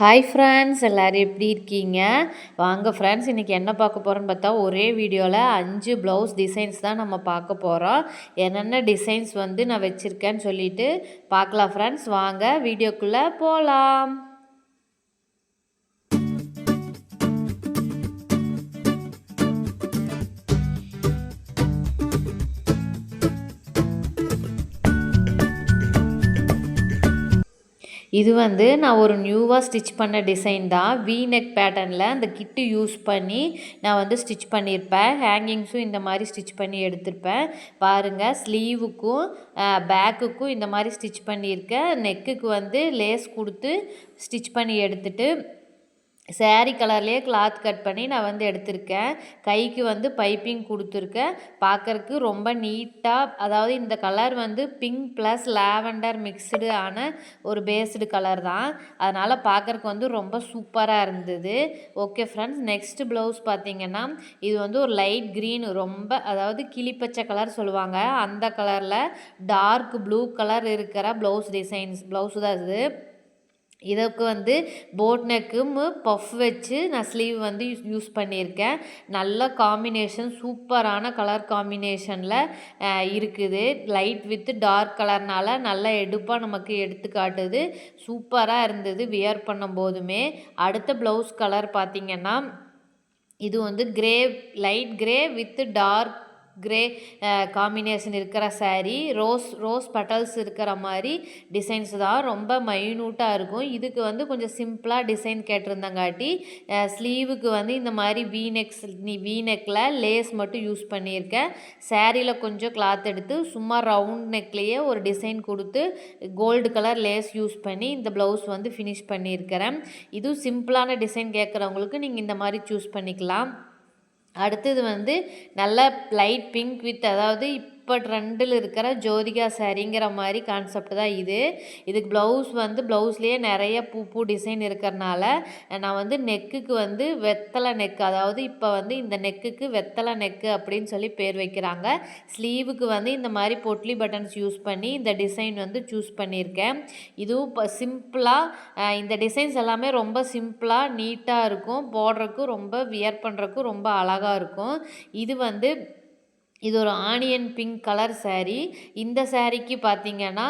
Hi friends எல்லோரும் எப்படி இருக்கீங்க? வாங்க ஃப்ரெண்ட்ஸ் இன்றைக்கி என்ன பார்க்க போகிறோன்னு பார்த்தா ஒரே வீடியோவில் அஞ்சு ப்ளவுஸ் டிசைன்ஸ் தான் நம்ம பார்க்க போகிறோம் என்னென்ன டிசைன்ஸ் வந்து நான் வச்சுருக்கேன்னு சொல்லிட்டு பார்க்கலாம் ஃப்ரெண்ட்ஸ் வாங்க வீடியோக்குள்ளே போகலாம் இது வந்து நான் ஒரு நியூவாக ஸ்டிச் பண்ண டிசைன் தான். வி நெக் பேட்டர்னில் அந்த கிட்டு யூஸ் பண்ணி நான் வந்து ஸ்டிச் பண்ணியிருப்பேன் ஹேங்கிங்ஸும் இந்த மாதிரி ஸ்டிச் பண்ணி எடுத்திருப்பேன். பாருங்கள் ஸ்லீவுக்கும் பேக்குக்கும் இந்த மாதிரி ஸ்டிச் பண்ணியிருக்கேன். நெக்குக்கு வந்து லேஸ் கொடுத்து ஸ்டிச் பண்ணி எடுத்துகிட்டு சேரீ கலர்லேயே கிளாத் கட் பண்ணி நான் வந்து எடுத்திருக்கேன். கைக்கு வந்து பைப்பிங் கொடுத்துருக்கேன். பார்க்குறக்கு ரொம்ப நீட்டாக அதாவது இந்த கலர் வந்து பிங்க் ப்ளஸ் லாவெண்டர் மிக்சடு ஆன ஒரு பேஸ்டு கலர் தான். அதனால் பார்க்குறக்கு வந்து ரொம்ப சூப்பராக இருந்தது. ஓகே ஃப்ரெண்ட்ஸ் நெக்ஸ்ட் ப்ளவுஸ் பார்த்திங்கன்னா இது வந்து ஒரு லைட் க்ரீன் ரொம்ப அதாவது கிளிப்பச்சை கலர் சொல்லுவாங்க. அந்த கலரில் டார்க் ப்ளூ கலர் இருக்கிற ப்ளவுஸ் டிசைன்ஸ் ப்ளவுஸ் தான் இது. இதுக்கு வந்து போட் நெக்கும் பஃப் வச்சு நான் ஸ்லீவ் வந்து யூஸ் பண்ணியிருக்கேன். நல்ல காம்பினேஷன் சூப்பரான கலர் காம்பினேஷனில் இருக்குது. லைட் வித் டார்க் கலர்னால் நல்லா எடுப்பாக நமக்கு எடுத்து காட்டுது. சூப்பராக இருந்தது வியர் பண்ணும் போதுமே அடுத்த ப்ளவுஸ் கலர் பார்த்திங்கன்னா இது வந்து grey light grey with dark grey combination இருக்கிற சாரீ ரோஸ் ரோஸ் பட்டல்ஸ் இருக்கிற மாதிரி டிசைன்ஸ் தான். ரொம்ப மைனூட்டாக இருக்கும். இதுக்கு வந்து கொஞ்சம் சிம்பிளாக டிசைன் கேட்டிருந்தங்காட்டி ஸ்லீவுக்கு வந்து இந்த மாதிரி வீநெக்ஸ் நீ வீநெக்கில் லேஸ் மட்டும் யூஸ் பண்ணியிருக்கேன். சாரியில் கொஞ்சம் கிளாத் எடுத்து சும்மா ரவுண்ட் நெக்லேயே ஒரு டிசைன் கொடுத்து கோல்டு கலர் லேஸ் யூஸ் பண்ணி இந்த ப்ளவுஸ் வந்து ஃபினிஷ் பண்ணியிருக்கிறேன். இதுவும் சிம்பிளான டிசைன் கேட்குறவங்களுக்கு நீங்கள் இந்த மாதிரி சூஸ் பண்ணிக்கலாம். அடுத்தது வந்து நல்ல லைட் பிங்க் வித் அதாவது இப்போ ட்ரெண்டில் இருக்கிற ஜோதிகா சாரிங்கிற மாதிரி கான்செப்ட் தான் இது. இதுக்கு ப்ளவுஸ் வந்து ப்ளவுஸ்லேயே நிறைய பூ பூ டிசைன் இருக்கிறனால நான் வந்து நெக்குக்கு வந்து வெத்தலை நெக்கு அதாவது இப்போ வந்து இந்த நெக்குக்கு வெத்தலை நெக்கு அப்படின்னு சொல்லி பேர் வைக்கிறாங்க. ஸ்லீவுக்கு வந்து இந்த மாதிரி பொட்லி பட்டன்ஸ் யூஸ் பண்ணி இந்த டிசைன் வந்து சூஸ் பண்ணியிருக்கேன். இதுவும் இப்போ சிம்பிளாக இந்த டிசைன்ஸ் எல்லாமே ரொம்ப சிம்பிளாக நீட்டாக இருக்கும். போடுறதுக்கும் ரொம்ப வியர் பண்ணுறதுக்கும் ரொம்ப அழகாக இருக்கும். இது வந்து இது ஒரு ஆனியன் பிங்க் கலர் சேரீ இந்த சேரீக்கு பார்த்தீங்கன்னா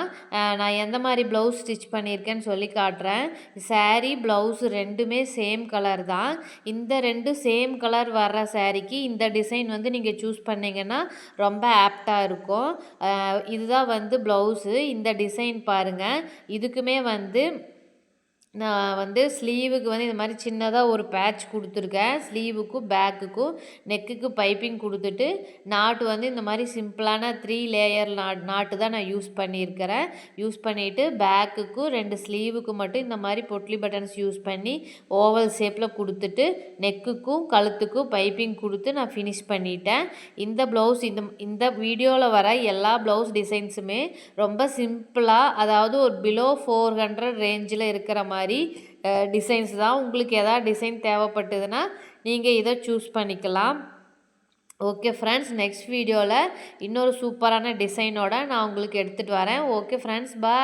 நான் எந்த மாதிரி ப்ளவுஸ் ஸ்டிச் பண்ணியிருக்கேன்னு சொல்லி காட்டுறேன். சேரீ ப்ளவுஸ் ரெண்டுமே சேம் கலர் தான். இந்த ரெண்டு சேம் கலர் வர்ற சேரீக்கு இந்த டிசைன் வந்து நீங்கள் சூஸ் பண்ணிங்கன்னா ரொம்ப ஆப்டாக இருக்கும். இதுதான் வந்து ப்ளவுஸு இந்த டிசைன் பாருங்கள் இதுக்குமே வந்து நான் வந்து ஸ்லீவுக்கு வந்து இந்த மாதிரி சின்னதாக ஒரு பேட்ச் கொடுத்துருக்கேன். ஸ்லீவுக்கும் பேக்குக்கும் நெக்குக்கு பைப்பிங் கொடுத்துட்டு நாட்டு வந்து இந்த மாதிரி சிம்பிளான த்ரீ லேயர் நாட் நாட்டு தான் நான் யூஸ் பண்ணியிருக்கிறேன். யூஸ் பண்ணிவிட்டு பேக்குக்கும் ரெண்டு ஸ்லீவுக்கு மட்டும் இந்த மாதிரி பொட்லி பட்டன்ஸ் யூஸ் பண்ணி ஓவல் ஷேப்பில் கொடுத்துட்டு நெக்குக்கும் கழுத்துக்கும் பைப்பிங் கொடுத்து நான் ஃபினிஷ் பண்ணிட்டேன். இந்த ப்ளவுஸ் இந்த இந்த வீடியோவில் வர எல்லா ப்ளவுஸ் டிசைன்ஸுமே ரொம்ப சிம்பிளாக அதாவது ஒரு பிலோ ஃபோர் ஹண்ட்ரட் ரேஞ்சில் இருக்கிற மாதிரி மாதிரி டிசைன்ஸ் தான். உங்களுக்கு எதாவது டிசைன் தேவைப்பட்டதுன்னா நீங்கள் இதை சூஸ் பண்ணிக்கலாம். ஓகே ஃப்ரெண்ட்ஸ் நெக்ஸ்ட் வீடியோவில் இன்னொரு சூப்பரான டிசைனோட நான் உங்களுக்கு எடுத்துகிட்டு வரேன். Okay friends bye